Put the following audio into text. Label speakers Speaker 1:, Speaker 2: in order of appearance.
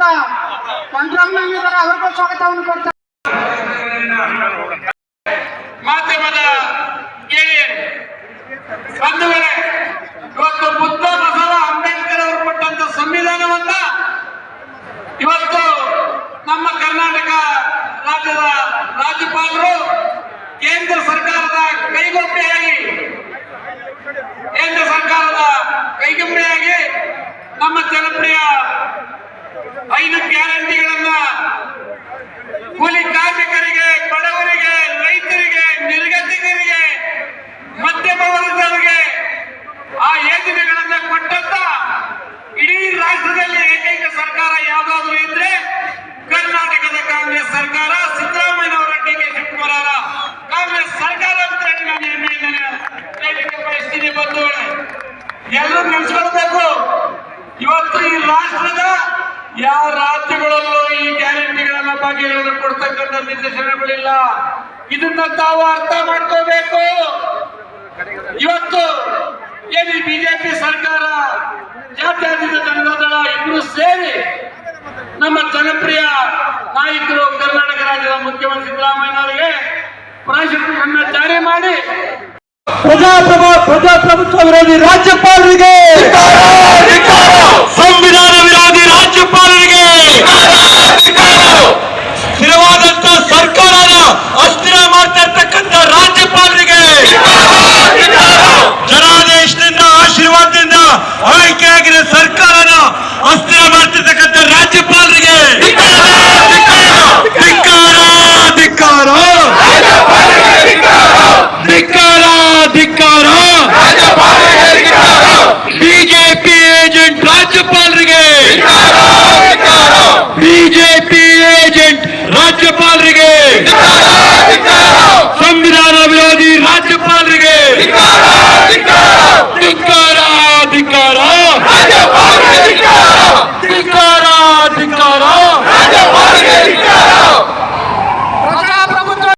Speaker 1: ಶಾಸಕರಾದಂತ ಪಂಚರಾಮಯ್ಯನಿದ್ದಾರೆ ಅವ್ರಿಗೂ ಸ್ವಾಗತವನ್ನು ಕೊಡ್ತಾರೆ
Speaker 2: ಮಾಧ್ಯಮದ ಇವತ್ತು ಬುದ್ಧ ಬಸವ ಅಂಬೇಡ್ಕರ್ ಅವರು ಕೊಟ್ಟಂತ ಸಂವಿಧಾನವನ್ನ ಇವತ್ತು ನಮ್ಮ ಕರ್ನಾಟಕ ರಾಜ್ಯದ ರಾಜ್ಯಪಾಲರು ಕೇಂದ್ರ ಸರ್ಕಾರದ ಕೈಗೊಂಬೆಯಾಗಿ ಕೇಂದ್ರ ಸರ್ಕಾರದ ಕೈಗೊಂಬೆಯಾಗಿ ಐದು ಗ್ಯಾರಂಟಿಗಳನ್ನ ಕೂಲಿ ಕಾರ್ಮಿಕರಿಗೆ, ಬಡವರಿಗೆ, ರೈತರಿಗೆ, ನಿರ್ಗತಿಕರಿಗೆ, ಮಧ್ಯಮ ವರ್ಗದವರಿಗೆ ಆ ಯೋಜನೆಗಳನ್ನ ಕೊಟ್ಟಂತ ಇಡೀ ರಾಷ್ಟ್ರದಲ್ಲಿ ಏಕೈಕ ಸರ್ಕಾರ ಯಾವ್ದಾದ್ರು ಇದ್ರೆ ಕರ್ನಾಟಕದ ಕಾಂಗ್ರೆಸ್ ಸರ್ಕಾರ, ಸಿದ್ದರಾಮಯ್ಯನವರ ಡಿ ಕೆ ಶಿವಕುಮಾರ್ ಕಾಂಗ್ರೆಸ್ ಸರ್ಕಾರ ಅಂತ ಹೇಳಿ ನಾನು ಹೆಮ್ಮೆಯಿಂದ ಹೇಳಲಿಕ್ಕೆ ಎಲ್ಲರೂ ನೆನೆಸ್ಕೊಳ್ಬೇಕು. ಇವತ್ತು ಈ ರಾಷ್ಟ್ರದ ಯಾವ ರಾಜ್ಯಗಳಲ್ಲೂ ಈ ಗ್ಯಾರಂಟಿಗಳನ್ನ ಬಗ್ಗೆ ಕೊಡ್ತಕ್ಕಂಥ ನಿರ್ದೇಶನಗಳಿಲ್ಲ. ಇದನ್ನ ತಾವು ಅರ್ಥ ಮಾಡ್ಕೋಬೇಕು. ಇವತ್ತು ಏನು ಬಿಜೆಪಿ ಸರ್ಕಾರ, ಜಾತ್ಯತೀತ ಜನತಾ ದಳ ಸೇರಿ ನಮ್ಮ ಜನಪ್ರಿಯ ನಾಯಕರು ಕರ್ನಾಟಕ ರಾಜ್ಯದ ಮುಖ್ಯಮಂತ್ರಿ ಸಿದ್ದರಾಮಯ್ಯನವರಿಗೆ ಪ್ರಾಶಸ್ತ್ಯವನ್ನು ಜಾರಿ ಮಾಡಿ.
Speaker 3: ಪ್ರಜಾಪ್ರಭ ಪ್ರಜಾಪ್ರಭುತ್ವ ವಿರೋಧಿ ರಾಜ್ಯಪಾಲರಿಗೆ. ಆಶೀರ್ವಾದದಿಂದ ಆಯ್ಕೆಯಾಗಿರೋ ಸರ್ಕಾರನ